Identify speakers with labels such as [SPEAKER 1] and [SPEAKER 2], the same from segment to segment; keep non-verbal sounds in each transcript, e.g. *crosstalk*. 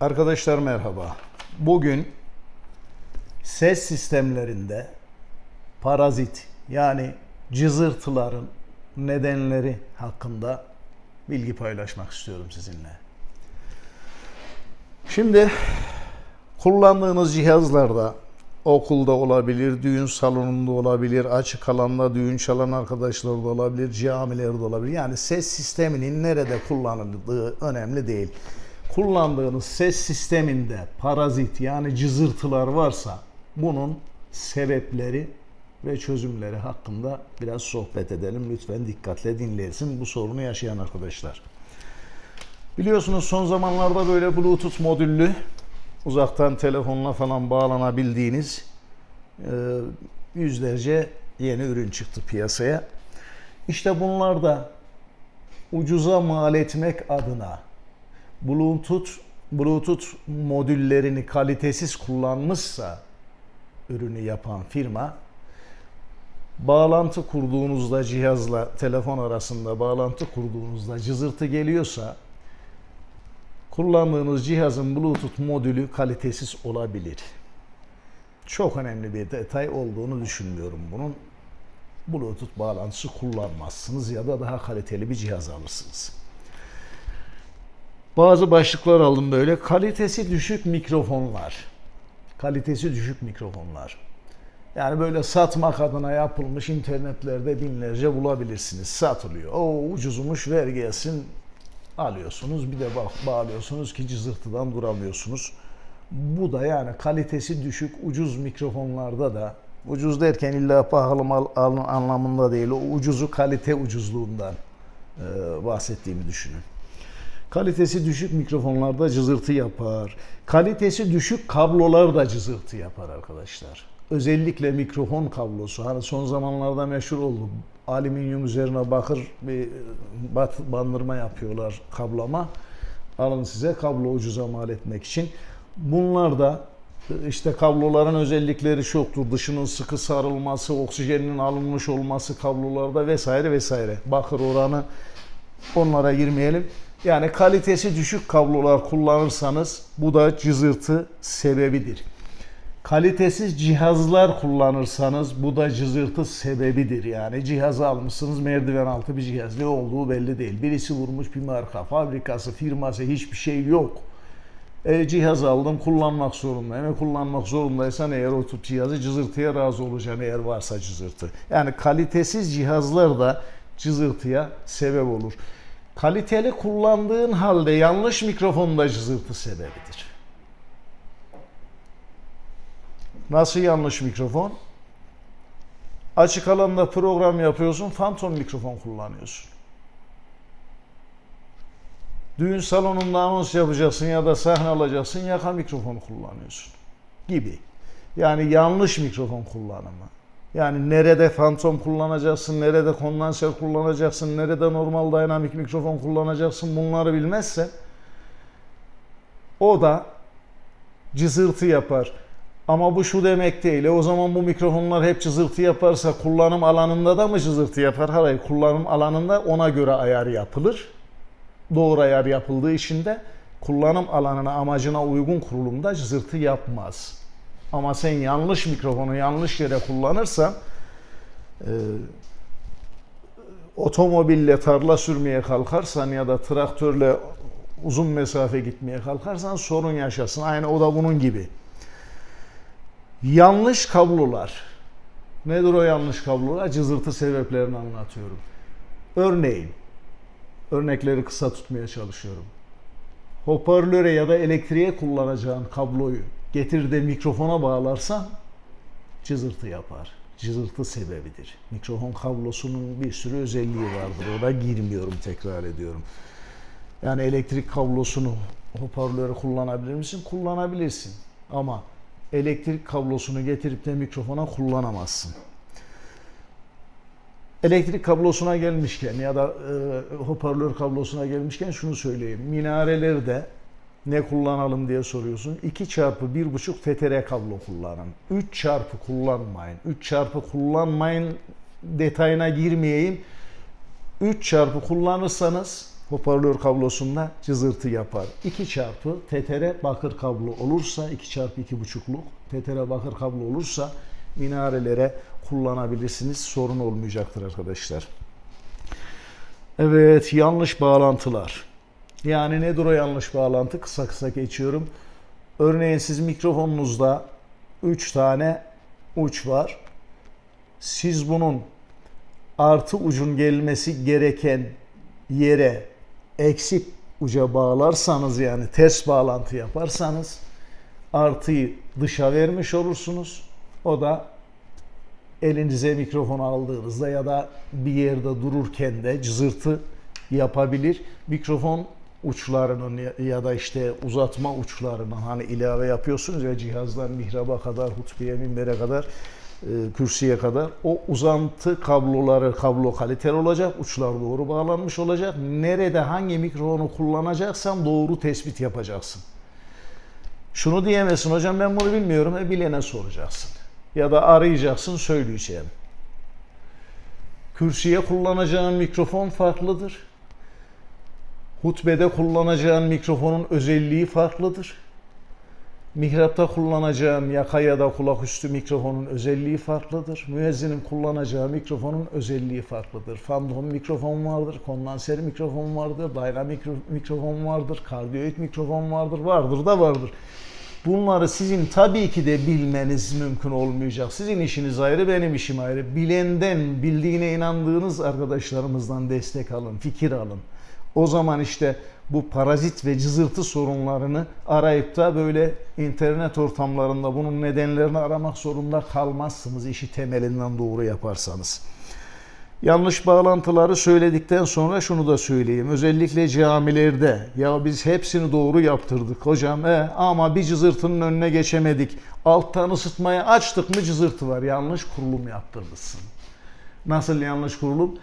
[SPEAKER 1] Arkadaşlar merhaba. Bugün ses sistemlerinde parazit yani cızırtıların nedenleri hakkında bilgi paylaşmak istiyorum sizinle. Şimdi kullandığınız cihazlarda okulda olabilir, düğün salonunda olabilir, açık alanda düğün çalan arkadaşlar da olabilir, camilerde olabilir. Yani ses sisteminin nerede kullanıldığı önemli değil. Kullandığınız ses sisteminde parazit yani cızırtılar varsa bunun sebepleri ve çözümleri hakkında biraz sohbet edelim. Lütfen dikkatle dinlesin bu sorunu yaşayan arkadaşlar. Biliyorsunuz son zamanlarda böyle Bluetooth modüllü uzaktan telefonla falan bağlanabildiğiniz e, yüzlerce yeni ürün çıktı piyasaya. İşte bunlar da ucuza mal etmek adına Bluetooth Bluetooth modüllerini kalitesiz kullanmışsa ürünü yapan firma bağlantı kurduğunuzda cihazla telefon arasında bağlantı kurduğunuzda cızırtı geliyorsa kullandığınız cihazın Bluetooth modülü kalitesiz olabilir. Çok önemli bir detay olduğunu düşünmüyorum bunun. Bluetooth bağlantısı kullanmazsınız ya da daha kaliteli bir cihaz alırsınız. Bazı başlıklar aldım böyle. Kalitesi düşük mikrofonlar. Kalitesi düşük mikrofonlar. Yani böyle satmak adına yapılmış internetlerde binlerce bulabilirsiniz. Satılıyor. O ucuzmuş ver gelsin alıyorsunuz. Bir de bak bağlıyorsunuz ki cızırtıdan duramıyorsunuz. Bu da yani kalitesi düşük ucuz mikrofonlarda da ucuz derken illa pahalı mal al- anlamında değil. O ucuzu kalite ucuzluğundan bahsettiğimi düşünün. Kalitesi düşük mikrofonlarda cızırtı yapar. Kalitesi düşük kablolar da cızırtı yapar arkadaşlar. Özellikle mikrofon kablosu. Hani son zamanlarda meşhur oldu. Alüminyum üzerine bakır bir bat, bandırma yapıyorlar kablama. Alın size kablo ucuza mal etmek için. Bunlar da işte kabloların özellikleri çoktur. Dışının sıkı sarılması, oksijenin alınmış olması kablolarda vesaire vesaire. Bakır oranı onlara girmeyelim. Yani kalitesi düşük kablolar kullanırsanız bu da cızırtı sebebidir. Kalitesiz cihazlar kullanırsanız bu da cızırtı sebebidir. Yani cihazı almışsınız merdiven altı bir cihaz ne olduğu belli değil. Birisi vurmuş bir marka, fabrikası, firması hiçbir şey yok. E, cihaz aldım kullanmak zorundayım. E, kullanmak zorundaysan eğer o tut cihazı cızırtıya razı olacaksın eğer varsa cızırtı. Yani kalitesiz cihazlar da cızırtıya sebep olur. Kaliteli kullandığın halde yanlış mikrofonda cızırtı sebebidir. Nasıl yanlış mikrofon? Açık alanda program yapıyorsun, fantom mikrofon kullanıyorsun. Düğün salonunda anons yapacaksın ya da sahne alacaksın, yaka mikrofon kullanıyorsun gibi. Yani yanlış mikrofon kullanımı. Yani nerede fantom kullanacaksın, nerede kondansör kullanacaksın, nerede normal dinamik mikrofon kullanacaksın bunları bilmezsen o da cızırtı yapar. Ama bu şu demek değil. E o zaman bu mikrofonlar hep cızırtı yaparsa kullanım alanında da mı cızırtı yapar? Hayır, kullanım alanında ona göre ayar yapılır. Doğru ayar yapıldığı için de kullanım alanına, amacına uygun kurulumda cızırtı yapmaz. Ama sen yanlış mikrofonu yanlış yere kullanırsan e, otomobille tarla sürmeye kalkarsan ya da traktörle uzun mesafe gitmeye kalkarsan sorun yaşasın. Aynı o da bunun gibi. Yanlış kablolar. Nedir o yanlış kablolar? Cızırtı sebeplerini anlatıyorum. Örneğin, örnekleri kısa tutmaya çalışıyorum. Hoparlöre ya da elektriğe kullanacağın kabloyu getir de mikrofona bağlarsan cızırtı yapar. Cızırtı sebebidir. Mikrofon kablosunun bir sürü özelliği vardır. Ona girmiyorum tekrar ediyorum. Yani elektrik kablosunu hoparlöre kullanabilir misin? Kullanabilirsin. Ama elektrik kablosunu getirip de mikrofona kullanamazsın. Elektrik kablosuna gelmişken ya da e, hoparlör kablosuna gelmişken şunu söyleyeyim. Minarelerde ne kullanalım diye soruyorsun. 2 çarpı 1.5 FTR kablo kullanın. 3 çarpı kullanmayın. 3 çarpı kullanmayın detayına girmeyeyim. 3 çarpı kullanırsanız hoparlör kablosunda cızırtı yapar. 2 çarpı TTR bakır kablo olursa 2 çarpı 2,5'luk TTR bakır kablo olursa minarelere kullanabilirsiniz. Sorun olmayacaktır arkadaşlar. Evet yanlış bağlantılar. Yani nedir o yanlış bağlantı? Kısa kısa geçiyorum. Örneğin siz mikrofonunuzda 3 tane uç var. Siz bunun artı ucun gelmesi gereken yere eksi uca bağlarsanız yani ters bağlantı yaparsanız artıyı dışa vermiş olursunuz. O da elinize mikrofon aldığınızda ya da bir yerde dururken de cızırtı yapabilir. Mikrofon uçlarının ya- da işte uzatma uçlarının hani ilave yapıyorsunuz ya cihazdan mihraba kadar, hutbeye, minbere kadar, e, kürsüye kadar o uzantı kabloları kablo kaliteli olacak, uçlar doğru bağlanmış olacak. Nerede hangi mikrofonu kullanacaksan doğru tespit yapacaksın. Şunu diyemezsin hocam ben bunu bilmiyorum. E bilene soracaksın. Ya da arayacaksın söyleyeceğim. Kürsüye kullanacağın mikrofon farklıdır. Hutbede kullanacağın mikrofonun özelliği farklıdır. Mihrapta kullanacağın yaka ya da kulak üstü mikrofonun özelliği farklıdır. Müezzinin kullanacağı mikrofonun özelliği farklıdır. Fantom mikrofon vardır, kondanser mikrofon vardır, mikro- mikrofon vardır, kardiyoid mikrofon vardır, vardır da vardır. Bunları sizin tabii ki de bilmeniz mümkün olmayacak. Sizin işiniz ayrı, benim işim ayrı. Bilenden, bildiğine inandığınız arkadaşlarımızdan destek alın, fikir alın. O zaman işte bu parazit ve cızırtı sorunlarını arayıp da böyle internet ortamlarında bunun nedenlerini aramak zorunda kalmazsınız işi temelinden doğru yaparsanız. Yanlış bağlantıları söyledikten sonra şunu da söyleyeyim. Özellikle camilerde ya biz hepsini doğru yaptırdık hocam e, ama bir cızırtının önüne geçemedik. Alttan ısıtmaya açtık mı cızırtı var. Yanlış kurulum yaptırmışsın. Nasıl yanlış kurulum?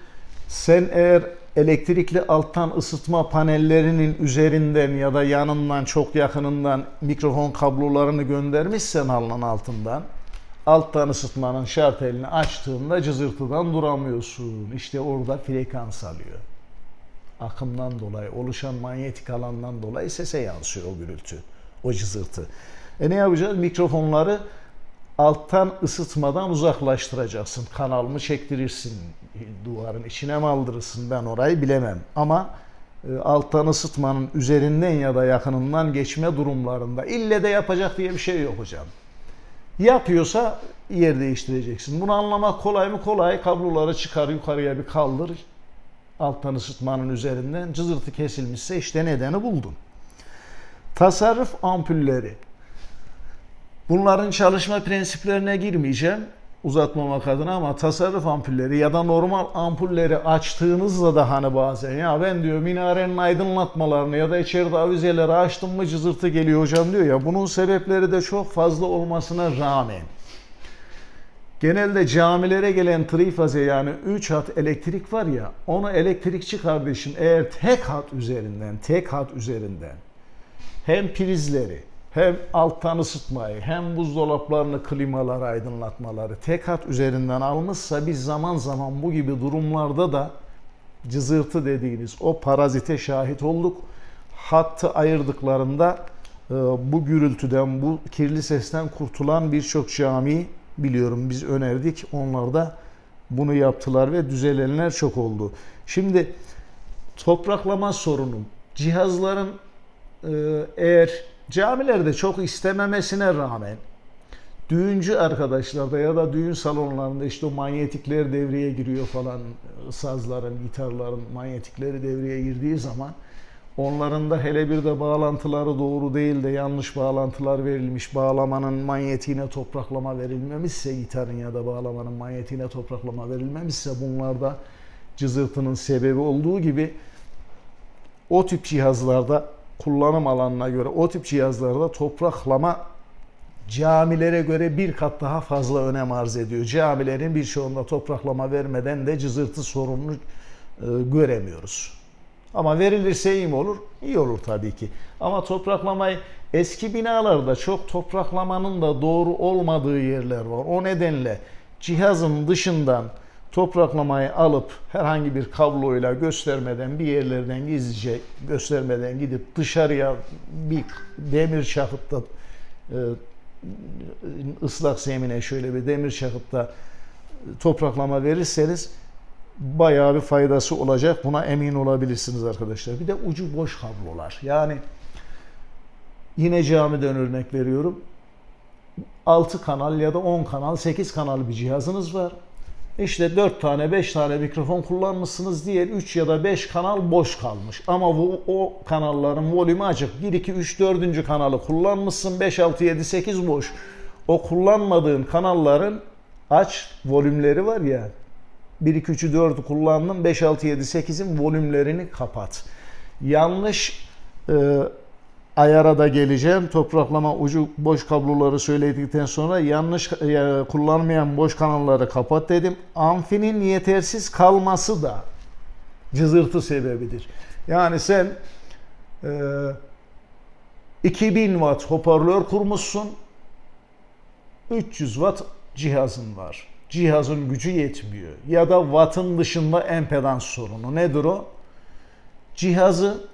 [SPEAKER 1] Sen eğer elektrikli alttan ısıtma panellerinin üzerinden ya da yanından çok yakınından mikrofon kablolarını göndermişsen halının altından alttan ısıtmanın şart elini açtığında cızırtıdan duramıyorsun. İşte orada frekans alıyor. Akımdan dolayı, oluşan manyetik alandan dolayı sese yansıyor o gürültü, o cızırtı. E ne yapacağız? Mikrofonları alttan ısıtmadan uzaklaştıracaksın. Kanal mı çektirirsin, duvarın içine mi aldırırsın ben orayı bilemem. Ama e, alttan ısıtmanın üzerinden ya da yakınından geçme durumlarında ille de yapacak diye bir şey yok hocam. Yapıyorsa yer değiştireceksin. Bunu anlamak kolay mı? Kolay. Kabloları çıkar yukarıya bir kaldır. Alttan ısıtmanın üzerinden cızırtı kesilmişse işte nedeni buldun. Tasarruf ampulleri. Bunların çalışma prensiplerine girmeyeceğim uzatmamak adına ama tasarruf ampulleri ya da normal ampulleri açtığınızda da hani bazen ya ben diyor minarenin aydınlatmalarını ya da içeride avizeleri açtım mı cızırtı geliyor hocam diyor ya. Bunun sebepleri de çok fazla olmasına rağmen genelde camilere gelen trifaze yani 3 hat elektrik var ya onu elektrikçi kardeşim eğer tek hat üzerinden tek hat üzerinden hem prizleri hem alttan ısıtmayı hem buzdolaplarını klimaları aydınlatmaları tek hat üzerinden almışsa biz zaman zaman bu gibi durumlarda da cızırtı dediğiniz o parazite şahit olduk. Hattı ayırdıklarında e, bu gürültüden, bu kirli sesten kurtulan birçok cami biliyorum biz önerdik. Onlar da bunu yaptılar ve düzelenler çok oldu. Şimdi topraklama sorunu. Cihazların e, eğer camilerde çok istememesine rağmen düğüncü arkadaşlarda ya da düğün salonlarında işte o manyetikler devreye giriyor falan sazların, gitarların manyetikleri devreye girdiği zaman onların da hele bir de bağlantıları doğru değil de yanlış bağlantılar verilmiş, bağlamanın manyetiğine topraklama verilmemişse gitarın ya da bağlamanın manyetiğine topraklama verilmemişse bunlarda cızırtının sebebi olduğu gibi o tip cihazlarda kullanım alanına göre o tip cihazlarda topraklama camilere göre bir kat daha fazla önem arz ediyor. Camilerin birçoğunda topraklama vermeden de cızırtı sorununu e, göremiyoruz. Ama verilirse iyi mi olur? İyi olur tabii ki. Ama topraklamayı eski binalarda çok topraklamanın da doğru olmadığı yerler var. O nedenle cihazın dışından topraklamayı alıp herhangi bir kabloyla göstermeden bir yerlerden gizlice göstermeden gidip dışarıya bir demir çakıtta e, ıslak zemine şöyle bir demir çakıtta topraklama verirseniz bayağı bir faydası olacak. Buna emin olabilirsiniz arkadaşlar. Bir de ucu boş kablolar. Yani yine camiden örnek veriyorum. 6 kanal ya da 10 kanal, 8 kanal bir cihazınız var. İşte 4 tane, 5 tane mikrofon kullanmışsınız. Diğer 3 ya da 5 kanal boş kalmış. Ama bu o kanalların volümü açık. 1, 2, 3, 4. kanalı kullanmışsın. 5, 6, 7, 8 boş. O kullanmadığın kanalların aç volümleri var ya 1, 2, 3'ü 4'ü kullandın 5, 6, 7, 8'in volümlerini kapat. Yanlış e, ayara da geleceğim. Topraklama ucu boş kabloları söyledikten sonra yanlış e, kullanmayan boş kanalları kapat dedim. Amfinin yetersiz kalması da cızırtı sebebidir. Yani sen e, 2000 watt hoparlör kurmuşsun. 300 watt cihazın var. Cihazın gücü yetmiyor. Ya da wattın dışında empedans sorunu. Nedir o? Cihazı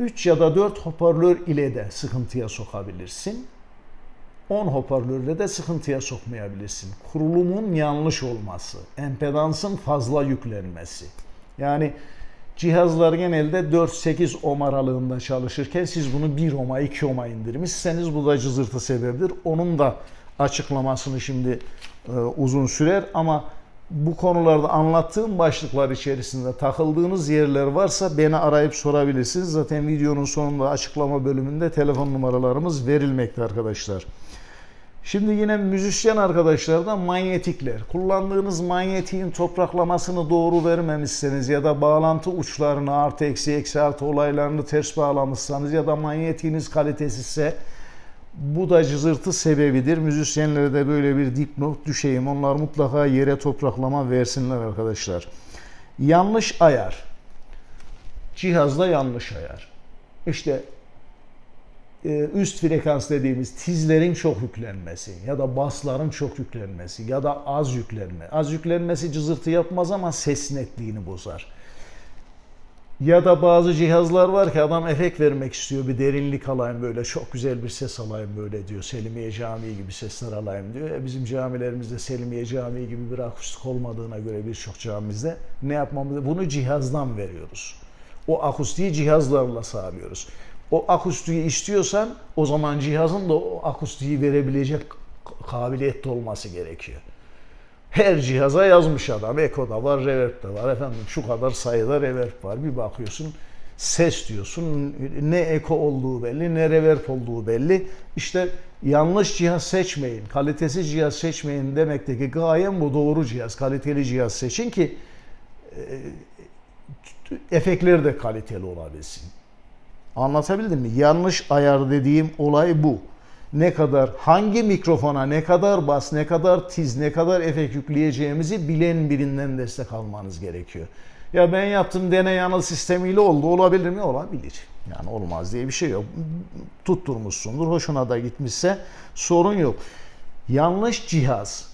[SPEAKER 1] 3 ya da 4 hoparlör ile de sıkıntıya sokabilirsin. 10 hoparlörle de sıkıntıya sokmayabilirsin. Kurulumun yanlış olması, empedansın fazla yüklenmesi. Yani cihazlar genelde 4-8 ohm aralığında çalışırken siz bunu 1 ohm'a 2 ohm'a indirmişseniz bu da cızırtı sebebidir. Onun da açıklamasını şimdi e, uzun sürer ama bu konularda anlattığım başlıklar içerisinde takıldığınız yerler varsa beni arayıp sorabilirsiniz. Zaten videonun sonunda açıklama bölümünde telefon numaralarımız verilmekte arkadaşlar. Şimdi yine müzisyen arkadaşlardan manyetikler. Kullandığınız manyetiğin topraklamasını doğru vermemişseniz ya da bağlantı uçlarını artı eksi eksi artı olaylarını ters bağlamışsanız ya da manyetiğiniz kalitesizse bu da cızırtı sebebidir. Müzisyenlere de böyle bir dipnot düşeyim. Onlar mutlaka yere topraklama versinler arkadaşlar. Yanlış ayar. Cihazda yanlış ayar. İşte e, üst frekans dediğimiz tizlerin çok yüklenmesi ya da basların çok yüklenmesi ya da az yüklenme. Az yüklenmesi cızırtı yapmaz ama ses netliğini bozar. Ya da bazı cihazlar var ki adam efekt vermek istiyor. Bir derinlik alayım böyle çok güzel bir ses alayım böyle diyor. Selimiye Camii gibi sesler alayım diyor. E bizim camilerimizde Selimiye Camii gibi bir akustik olmadığına göre birçok camimizde ne yapmamız Bunu cihazdan veriyoruz. O akustiği cihazlarla sağlıyoruz. O akustiği istiyorsan o zaman cihazın da o akustiği verebilecek kabiliyette olması gerekiyor. Her cihaza yazmış adam. Eko'da var, Reverb'de var. Efendim şu kadar sayıda Reverb var. Bir bakıyorsun ses diyorsun. Ne Eko olduğu belli, ne Reverb olduğu belli. İşte yanlış cihaz seçmeyin, kalitesiz cihaz seçmeyin demekteki gayem bu. Doğru cihaz, kaliteli cihaz seçin ki e, efektleri de kaliteli olabilsin. Anlatabildim mi? Yanlış ayar dediğim olay bu ne kadar hangi mikrofona ne kadar bas, ne kadar tiz, ne kadar efekt yükleyeceğimizi bilen birinden destek almanız gerekiyor. Ya ben yaptım deney yanıl sistemiyle oldu. Olabilir mi? Olabilir. Yani olmaz diye bir şey yok. Tutturmuşsundur. Hoşuna da gitmişse sorun yok. Yanlış cihaz.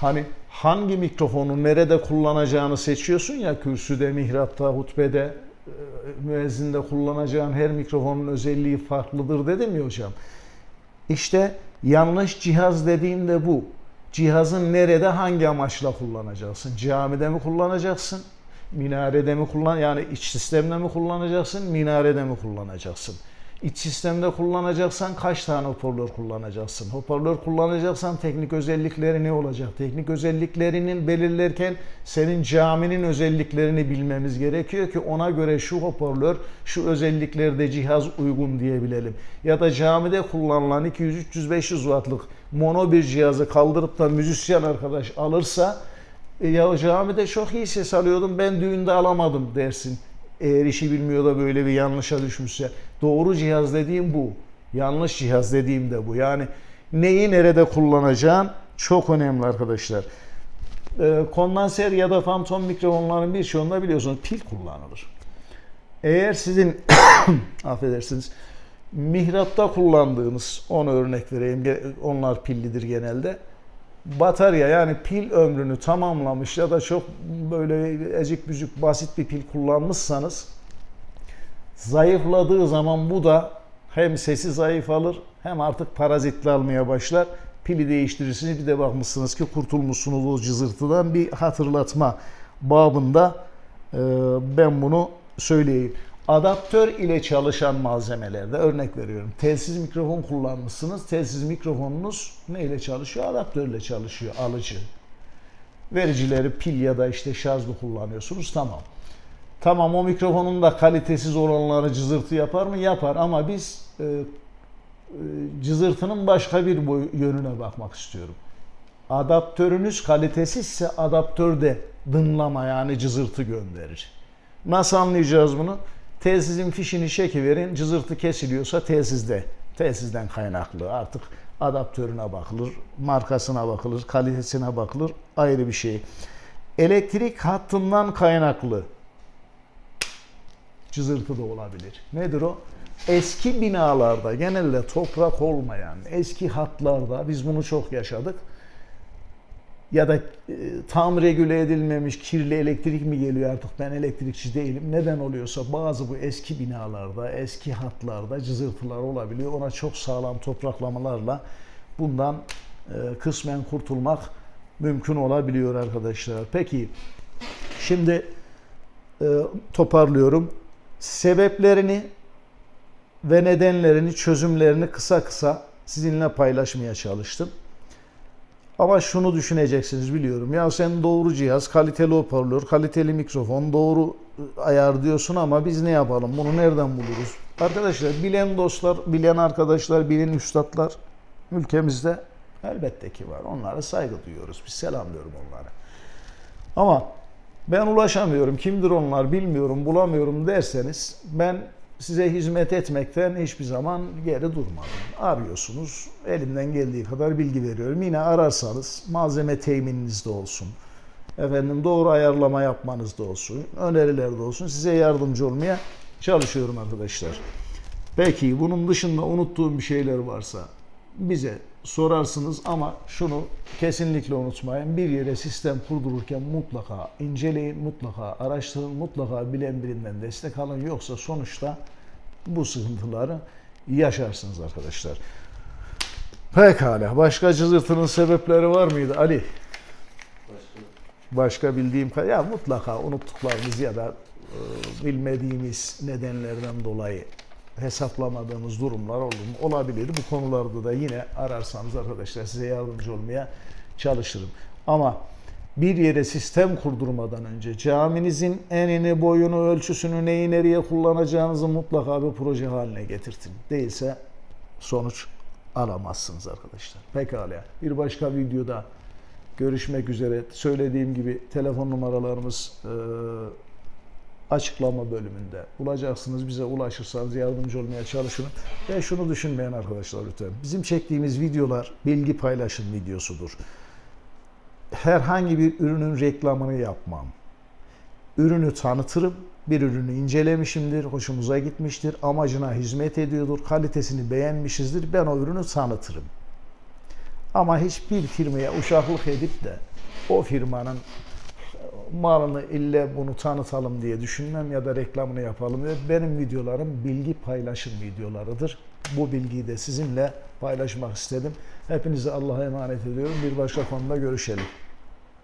[SPEAKER 1] Hani hangi mikrofonu nerede kullanacağını seçiyorsun ya kürsüde, mihrapta, hutbede, müezzinde kullanacağın her mikrofonun özelliği farklıdır dedim ya hocam. İşte yanlış cihaz dediğimde bu. Cihazın nerede hangi amaçla kullanacaksın? Camide mi kullanacaksın? Minarede mi kullan yani iç sistemde mi kullanacaksın? Minarede mi kullanacaksın? İç sistemde kullanacaksan kaç tane hoparlör kullanacaksın? Hoparlör kullanacaksan teknik özellikleri ne olacak? Teknik özelliklerinin belirlerken senin caminin özelliklerini bilmemiz gerekiyor ki ona göre şu hoparlör, şu özelliklerde cihaz uygun diyebilelim. Ya da camide kullanılan 200, 300, 500 wattlık mono bir cihazı kaldırıp da müzisyen arkadaş alırsa e ya camide çok iyi ses alıyordum ben düğünde alamadım dersin eğer işi bilmiyor da böyle bir yanlışa düşmüşse. Doğru cihaz dediğim bu. Yanlış cihaz dediğim de bu. Yani neyi nerede kullanacağın çok önemli arkadaşlar. Ee, kondanser ya da fantom mikrofonların birçoğunda biliyorsunuz pil kullanılır. Eğer sizin *coughs* affedersiniz mihrapta kullandığınız onu örnek vereyim onlar pillidir genelde. Batarya yani pil ömrünü tamamlamış ya da çok böyle ecik büzük basit bir pil kullanmışsanız zayıfladığı zaman bu da hem sesi zayıf alır hem artık parazitli almaya başlar. Pili değiştirirsiniz bir de bakmışsınız ki kurtulmuşsunuz o cızırtıdan bir hatırlatma babında e, ben bunu söyleyeyim. Adaptör ile çalışan malzemelerde örnek veriyorum. Telsiz mikrofon kullanmışsınız. Telsiz mikrofonunuz ne ile çalışıyor? Adaptörle çalışıyor alıcı. Vericileri pil ya da işte şarjlı kullanıyorsunuz. Tamam. Tamam o mikrofonun da kalitesiz olanları cızırtı yapar mı? Yapar ama biz e, e, cızırtının başka bir boy, yönüne bakmak istiyorum. Adaptörünüz kalitesizse adaptör de dınlama yani cızırtı gönderir. Nasıl anlayacağız bunu? Telsizin fişini çekiverin, cızırtı kesiliyorsa telsizde. Telsizden kaynaklı artık adaptörüne bakılır, markasına bakılır, kalitesine bakılır ayrı bir şey. Elektrik hattından kaynaklı cızırtı da olabilir. Nedir o? Eski binalarda genelde toprak olmayan eski hatlarda biz bunu çok yaşadık. Ya da e, tam regüle edilmemiş kirli elektrik mi geliyor artık ben elektrikçi değilim. Neden oluyorsa bazı bu eski binalarda, eski hatlarda cızırtılar olabiliyor. Ona çok sağlam topraklamalarla bundan e, kısmen kurtulmak mümkün olabiliyor arkadaşlar. Peki şimdi e, toparlıyorum. Sebeplerini ve nedenlerini, çözümlerini kısa kısa sizinle paylaşmaya çalıştım. Ama şunu düşüneceksiniz biliyorum. Ya sen doğru cihaz, kaliteli hoparlör, kaliteli mikrofon, doğru ayar diyorsun ama biz ne yapalım? Bunu nereden buluruz? Arkadaşlar bilen dostlar, bilen arkadaşlar, bilen üstadlar ülkemizde elbette ki var. Onlara saygı duyuyoruz. Biz selamlıyorum onları. Ama ben ulaşamıyorum, kimdir onlar bilmiyorum, bulamıyorum derseniz ben size hizmet etmekten hiçbir zaman geri durmadım. Arıyorsunuz, elimden geldiği kadar bilgi veriyorum. Yine ararsanız malzeme temininiz de olsun. Efendim doğru ayarlama yapmanız da olsun, öneriler de olsun. Size yardımcı olmaya çalışıyorum arkadaşlar. Peki bunun dışında unuttuğum bir şeyler varsa bize sorarsınız ama şunu kesinlikle unutmayın. Bir yere sistem kurdururken mutlaka inceleyin, mutlaka araştırın, mutlaka bilen birinden destek alın. Yoksa sonuçta bu sıkıntıları yaşarsınız arkadaşlar. Pekala. Başka cızırtının sebepleri var mıydı Ali? Başka bildiğim kadar ya mutlaka unuttuklarımız ya da e, bilmediğimiz nedenlerden dolayı hesaplamadığımız durumlar olur mu? Olabilir. Bu konularda da yine ararsanız arkadaşlar size yardımcı olmaya çalışırım. Ama bir yere sistem kurdurmadan önce caminizin enini, boyunu, ölçüsünü, neyi nereye kullanacağınızı mutlaka bir proje haline getirtin. Değilse sonuç alamazsınız arkadaşlar. Pekala. Bir başka videoda görüşmek üzere. Söylediğim gibi telefon numaralarımız e, açıklama bölümünde bulacaksınız. Bize ulaşırsanız yardımcı olmaya çalışın. Ve şunu düşünmeyin arkadaşlar lütfen. Bizim çektiğimiz videolar bilgi paylaşım videosudur. Herhangi bir ürünün reklamını yapmam. Ürünü tanıtırım. Bir ürünü incelemişimdir, hoşumuza gitmiştir, amacına hizmet ediyordur, kalitesini beğenmişizdir. Ben o ürünü tanıtırım. Ama hiçbir firmaya uşaklık edip de o firmanın malını ille bunu tanıtalım diye düşünmem ya da reklamını yapalım diye. Benim videolarım bilgi paylaşım videolarıdır. Bu bilgiyi de sizinle paylaşmak istedim. Hepinizi Allah'a emanet ediyorum. Bir başka konuda görüşelim.